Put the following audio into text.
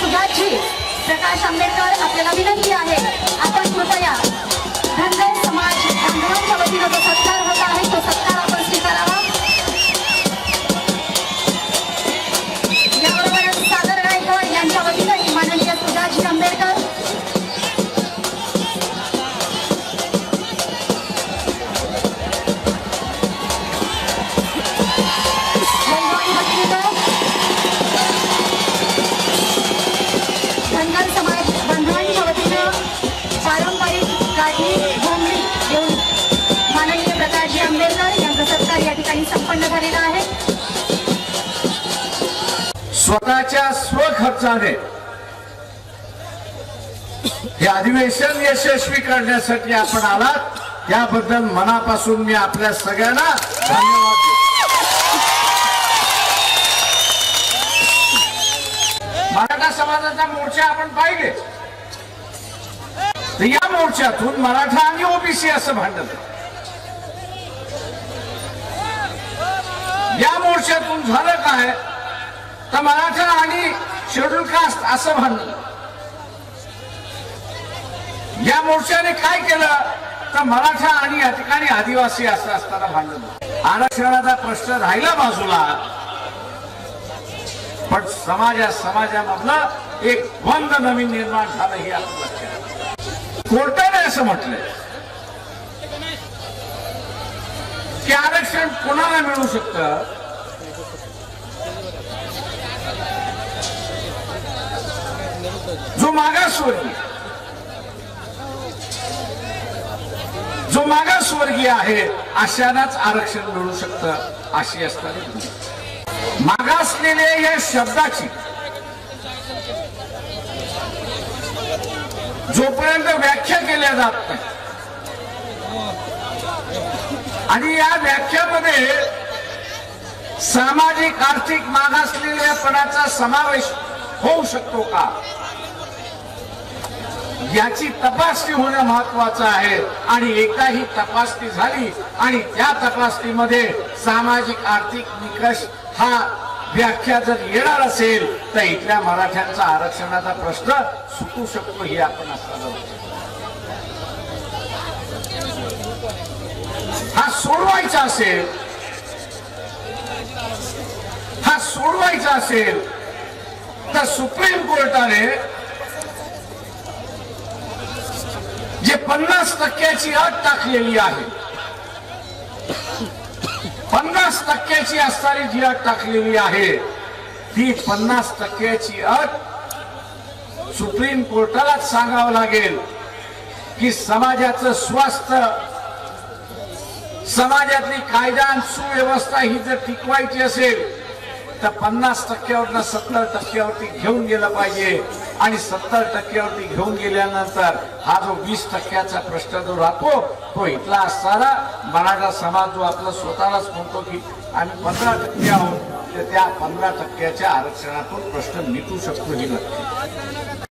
सुजातजी प्रकाश आंबेडकर आपल्याला विनंती स्वतःच्या स्वखर्चाने हे अधिवेशन यशस्वी करण्यासाठी आपण आलात. त्याबद्दल मनापासून मी आपल्या सगळ्यांना धन्यवाद देतो. मराठा समाजाचा मोर्चा आपण पाहिले. तर या मोर्चातून मराठा आणि ओबीसी असं भांडत या मोर्चातून झालं काय? तर मराठा आणि शेड्यूल कास्ट असं म्हणलं. या मोर्चाने काय केलं? तर मराठा आणि या ठिकाणी आदिवासी असं असताना भांडण आरक्षणाचा प्रश्न राहिला बाजूला. पण समाजा समाजामधलं एक बंद नवीन निर्माण झालं हे आपण लक्षात कोर्टाने असं म्हटलंय की आरक्षण कोणाला मिळू शकतं? जो मागासवर्गीय जो मागासवर्गीय आहे अशानाच आरक्षण मिळू शकतं अशी असतात मागासलेले या शब्दाची. जोपर्यंत व्याख्या केल्या जात नाही आणि या व्याख्यामध्ये सामाजिक आर्थिक मागासलेल्यापणाचा समावेश होऊ शकतो का? याची तपासणी होणं महत्वाचं आहे. आणि एकाही तपासणी झाली आणि त्या तपासणीमध्ये सामाजिक आर्थिक निकष हा व्याख्या जर येणार असेल तर इथल्या मराठ्यांचा आरक्षणाचा प्रश्न सुटू शकतो हे आपण असताना हा सोडवायचा असेल हा सोडवायचा असेल तर सुप्रीम कोर्टाने जे पन्नास टक्क्याची अट टाकलेली आहे. पन्नास टक्क्याची असणारी जी अट टाकलेली आहे ती पन्नास टक्क्याची अट सुप्रीम कोर्टालाच सांगावं लागेल की समाजाचं स्वास्थ्य समाजातली कायदा आणि सुव्यवस्था ही जर टिकवायची असेल तर पन्नास टक्क्यावरनं सत्तर टक्क्यावरती घेऊन गेलं पाहिजे. आणि सत्तर टक्क्यावरती घेऊन गेल्यानंतर हा जो वीस टक्क्याचा प्रश्न जो राहतो तो इथला असताना मराठा समाज जो आपला स्वतःलाच म्हणतो की आम्ही पंधरा टक्के आहोत तर त्या पंधरा टक्क्याच्या आरक्षणातून प्रश्न मिटू शकतो ही नक्की.